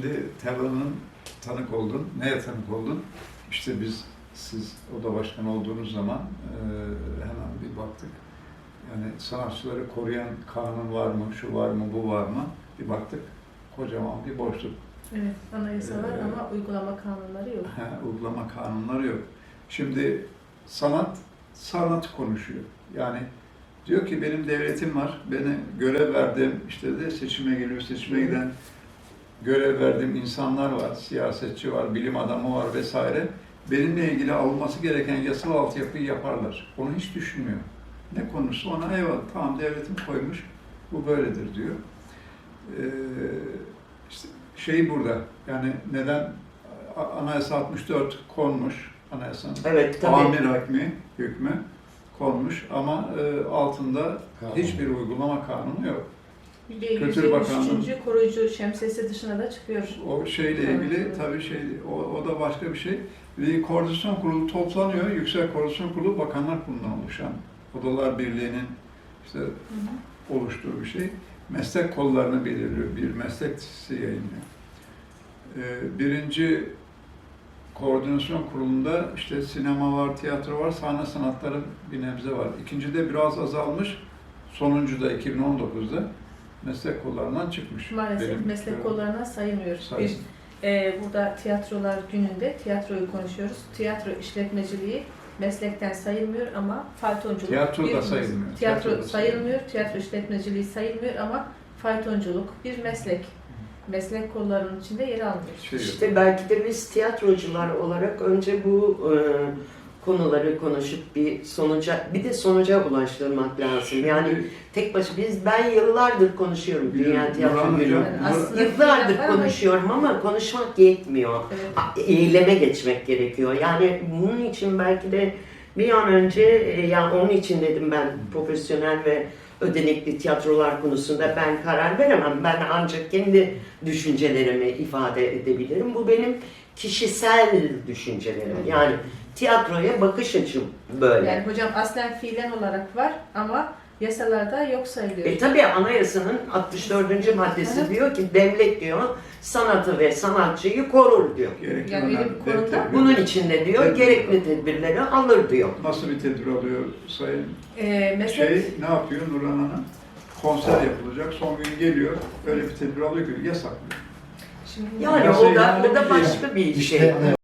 Şimdi Tevra'nın tanık oldun. Neye tanık oldun? İşte biz, siz oda başkanı olduğunuz zaman e, hemen bir baktık. Yani sanatçıları koruyan kanun var mı, şu var mı, bu var mı? Bir baktık, kocaman bir boşluk. Evet, anayasa var Ee, ama uygulama kanunları yok. Ha, uygulama kanunları yok. Şimdi sanat, sanat konuşuyor. Yani diyor ki benim devletim var, beni görev verdim, işte de seçime geliyor, seçime giden görev verdiğim insanlar var, siyasetçi var, bilim adamı var vesaire. Benimle ilgili alınması gereken yasal altyapıyı yaparlar. Onu hiç düşünmüyor. Ne konusu ona eyvallah tamam devletim koymuş, bu böyledir diyor. Ee, işte şey burada, yani neden Anayasa 64 konmuş, anayasanın Evet amir hükmü, hükmü konmuş ama e, altında hiçbir uygulama kanunu yok. Kültür Bakanlığı- 173. koruyucu şemsiyesi dışına da çıkıyor. O şeyle Evet, ilgili evet. tabii şey, o, o da başka bir şey. Ve koordinasyon kurulu toplanıyor. Yüksek Koordinasyon Kurulu Bakanlar Kurulu'ndan oluşan Odalar Birliği'nin işte oluştuğu bir şey. Meslek kollarını belirliyor. Bir meslek listesi yayınlıyor. Ee, birinci koordinasyon kurulunda işte sinema var, tiyatro var, sahne sanatları bir nebze var. İkincide biraz azalmış. Sonuncuda 2019'da meslek kollarından çıkmış. Maalesef Benim meslek görevim. kollarına sayılmıyor. Sayın. Biz e, burada tiyatrolar gününde tiyatroyu konuşuyoruz. Tiyatro işletmeciliği meslekten sayılmıyor ama faytonculuk. Tiyatro da bir- sayılmıyor. Tiyatro, Tiyatro da sayılmıyor, tiyatro işletmeciliği sayılmıyor ama faytonculuk bir meslek. Meslek kollarının içinde yer almıyor. Şey. İşte belki de biz tiyatrocular olarak önce bu e, konuları konuşup bir sonuca, bir de sonuca ulaştırmak lazım. Yani tek başına biz ben yıllardır konuşuyorum Dünya Tiyatro Günü. Yıllardır konuşuyorum ama konuşmak yetmiyor. Evet. eyleme geçmek gerekiyor. Yani bunun için belki de bir an önce, e, yani onun için dedim ben profesyonel ve ödenekli tiyatrolar konusunda ben karar veremem. Ben ancak kendi düşüncelerimi ifade edebilirim. Bu benim kişisel düşüncelerim. Yani tiyatroya bakış açım böyle. Yani hocam aslen fiilen olarak var ama yasalarda yok sayılıyor. E tabi anayasanın 64. maddesi Evet. diyor ki devlet diyor sanatı ve sanatçıyı korur diyor. Gerekli Yani öyle bir konuda- Bunun içinde diyor Tedbir. gerekli tedbirleri alır diyor. Nasıl bir tedbir alıyor Sayın E, meslek şey ne yapıyor Nurhan Hanım? Konser yapılacak, son gün geliyor, öyle bir tedbir alıyor ki yasaklıyor. Şimdi Yani o da, o da değil. başka bir şey. İşte